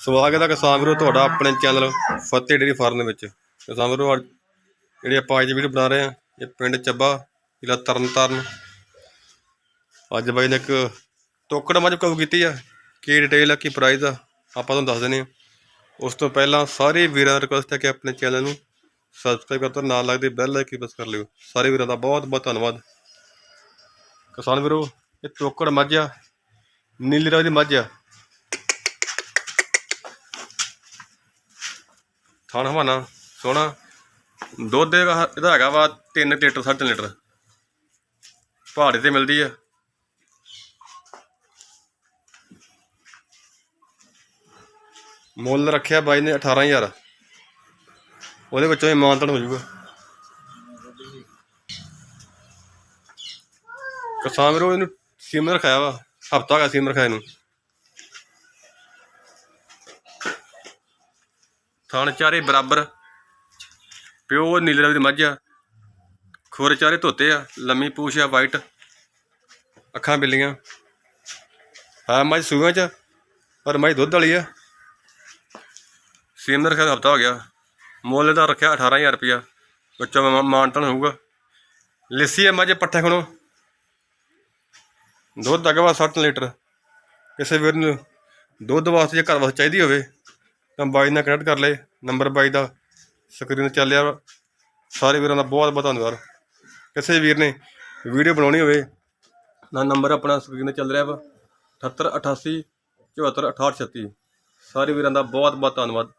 ਸਵਾਗਤ ਹੈ ਕਿਸਾਨ ਵੀਰੋ ਤੁਹਾਡਾ ਆਪਣੇ ਚੈਨਲ ਫਤਿਹ ਡੇਰੀ ਫਾਰਮ ਦੇ ਵਿੱਚ। ਕਿਸਾਨ ਵੀਰੋ ਅੱਜ ਜਿਹੜੀ ਆਪਾਂ ਅੱਜ ਵੀਡੀਓ ਬਣਾ ਰਹੇ ਹਾਂ, ਇਹ ਪਿੰਡ ਚੱਬਾ, ਜ਼ਿਲ੍ਹਾ ਤਰਨਤਾਰਨ। ਅੱਜ ਬਾਈ ਨੇ ਇੱਕ ਟੋਕੜ ਮੱਝ ਕਾਬੂ ਕੀਤੀ ਆ। ਕੀ ਡਿਟੇਲ ਆ, ਕੀ ਪ੍ਰਾਈਸ ਆ, ਆਪਾਂ ਤੁਹਾਨੂੰ ਦੱਸ ਦਿੰਦੇ ਹਾਂ। ਉਸ ਤੋਂ ਪਹਿਲਾਂ ਸਾਰੇ ਵੀਰਾਂ ਦਾ ਰਿਕੁਐਸਟ ਹੈ ਕਿ ਆਪਣੇ ਚੈਨਲ ਨੂੰ ਸਬਸਕ੍ਰਾਈਬ ਕਰ ਤੇ ਨਾਲ ਲੱਗਦੇ ਬੈਲ ਆਈਕਨ ਪ੍ਰੈਸ ਕਰ ਲਿਓ। ਸਾਰੇ ਵੀਰਾਂ ਦਾ ਬਹੁਤ ਬਹੁਤ ਧੰਨਵਾਦ। ਕਿਸਾਨ ਵੀਰੋ, ਇਹ ਟੋਕੜ ਮੱਝ ਆ, ਨੀਲੀ ਰੰਗ ਦੀ ਮੱਝ ਆ। ਥਣ ਹਵਾਨਾ, ਸੋਹਣਾ। ਦੁੱਧ ਇਹਦਾ ਇਹਦਾ ਹੈਗਾ ਵਾ 3 ਲੀਟਰ 3.5 ਲੀਟਰ। ਪਹਾੜੇ ਤੇ ਮਿਲਦੀ ਆ। ਮੁੱਲ ਰੱਖਿਆ ਬਾਈ ਨੇ 18000 ਉਹਦੇ ਵਿੱਚੋਂ ਹੀ ਮਾਨਤਨ ਹੋ ਜਾਊਗਾ। ਕਿਸਾਨ ਵੀਰੋ, ਇਹਨੂੰ ਸੀਮਨ ਰਖਾਇਆ ਵਾ। ਹਫਤਾ ਹੋ ਗਿਆ ਸੀਮਨ ਰਖਾਇਆ ਨੂੰ। ਥਣ ਚਾਰੇ ਬਰਾਬਰ। ਪਿਓ ਨੀਲੇ ਰੰਗ ਦੀ ਮੱਝ ਆ। ਖੁਰ ਚਾਰੇ ਧੋਤੇ ਆ। ਲੰਮੀ ਪੂਛ ਆ ਵਾਈਟ ਅੱਖਾਂ ਬਿੱਲੀਆਂ। ਹਾਂ, ਮੱਝ ਸੂਆਂ ਚ ਪਰ ਮੱਝ ਦੁੱਧ ਵਾਲੀ ਆ। ਸੀਮਨ ਰਖਿਆ ਹਫਤਾ ਹੋ ਗਿਆ। ਮੁੱਲ ਦਾ ਰੱਖਿਆ 18000 ਰੁਪਇਆ। ਵਿੱਚੋਂ ਮਾ- ਮਾਨਤਨ ਹੋਊਗਾ। ਲਿੱਸੀ ਆ ਮੱਝ ਪੱਠੇ ਖਣੋ। ਦੁੱਧ ਅਗਵਾ 60 ਲੀਟਰ। ਕਿਸੇ ਵੀਰ ਨੂੰ ਦੁੱਧ ਵਾਸਤੇ ਜੇ ਘਰ ਵਾਸਤੇ ਚਾਹੀਦੀ ਹੋਵੇ। ਤਾਂ ਬਾਈ ਨਾਲ ਕਨੈਕਟ ਕਰ ਲਏ ਨੰਬਰ ਬਾਈ ਦਾ ਸਕਰੀਨ ਤੇ ਚੱਲਿਆ ਵਾ। ਸਾਰੇ ਵੀਰਾਂ ਦਾ ਬਹੁਤ ਬਹੁਤ ਧੰਨਵਾਦ। ਕਿਸੇ ਵੀਰ ਨੇ ਵੀਡੀਓ ਬਣਾਉਣੀ ਹੋਵੇ ਨਾ ਨੰਬਰ ਆਪਣਾ ਸਕਰੀਨ ਤੇ ਚੱਲ ਰਿਹਾ ਵਾ। 78 88 74 68 36 ਸਾਰੇ ਵੀਰਾਂ ਦਾ ਬਹੁਤ ਬਹੁਤ ਧੰਨਵਾਦ।